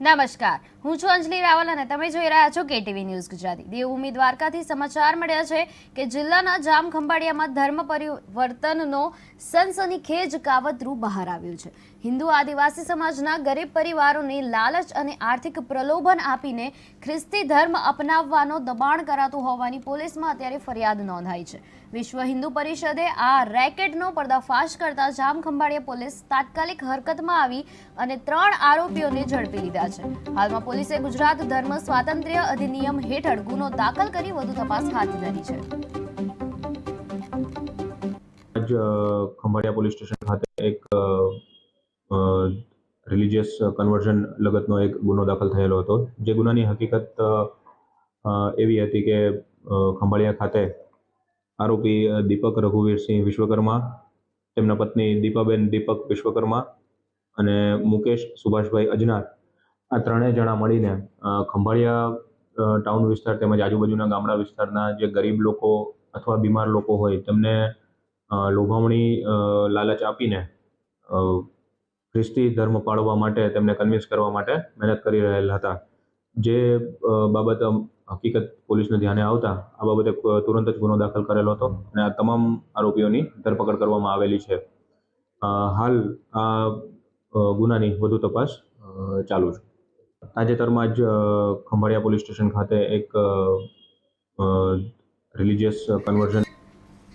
નમસ્કાર. હું છું અંજલિ રાવલ અને તમે જોઈ રહ્યા છો કેટીવી ન્યૂઝ ગુજરાતી. દેવભૂમિ દ્વારકાથી સમાચાર મળ્યા છે કે જિલ્લાના જામ ખંભાળિયામાં ધર્મ પરિવર્તનનો સનસનીખેજ કાવતરું બહાર આવ્યું છે. હિન્દુ આદિવાસી સમાજના ગરીબ પરિવારોને લાલચ અને આર્થિક પ્રલોભન આપીને ખ્રિસ્તી ધર્મ અપનાવવાનો દબાણ કરાતું હોવાની પોલીસમાં અત્યારે ફરિયાદ નોંધાઈ છે. વિશ્વ હિન્દુ પરિષદે આ રેકેટનો પર્દાફાશ કરતા જામ ખંભાળિયા પોલીસ તાત્કાલિક હરકતમાં આવી અને ત્રણ આરોપીઓને ઝડપી લીધા છે. હાલમાં પોલીસે ગુજરાત ધર્મ સ્વાતંત્ર્ય અધિનિયમ હેઠળ ગુનો દાખલ કરી વધુ તપાસ હાથ ધરી છે. ખંભાળિયા પોલીસ સ્ટેશન ખાતે એક રિલિજિયસ કન્વર્ઝન લગતનો એક ગુનો દાખલ થયેલો હતો. જે ગુનાની હકીકત એવી હતી કે ખંભાળિયા ખાતે આરોપી દીપક રઘુવીરસિંહ વિશ્વકર્મા, તેમના પત્ની દીપાબેન દીપક વિશ્વકર્મા અને મુકેશ સુભાષભાઈ અજનાર આ ત્રણેય જણા મળીને ખંભાળિયા ટાઉન વિસ્તાર તેમજ આજુબાજુના ગામડા વિસ્તારના જે ગરીબ લોકો અથવા બીમાર લોકો હોય તેમને લોભામણી લાલચ આપીને ખ્રિસ્તી ધર્મ પાળવા માટે તેમને કન્વિન્સ કરવા માટે મહેનત કરી રહેલ હતા. જે બાબત હકીકત પોલીસને ધ્યાને આવતા, આ બાબતે તુરંત જ ગુનો દાખલ કરેલો હતો અને આ તમામ આરોપીઓની ધરપકડ કરવામાં આવેલી છે. હાલ આ ગુનાની વધુ તપાસ ચાલુ છે. તાજેતરમાં જ ખંભાળિયા પોલીસ સ્ટેશન ખાતે એક રિલિજિયસ કન્વર્ઝન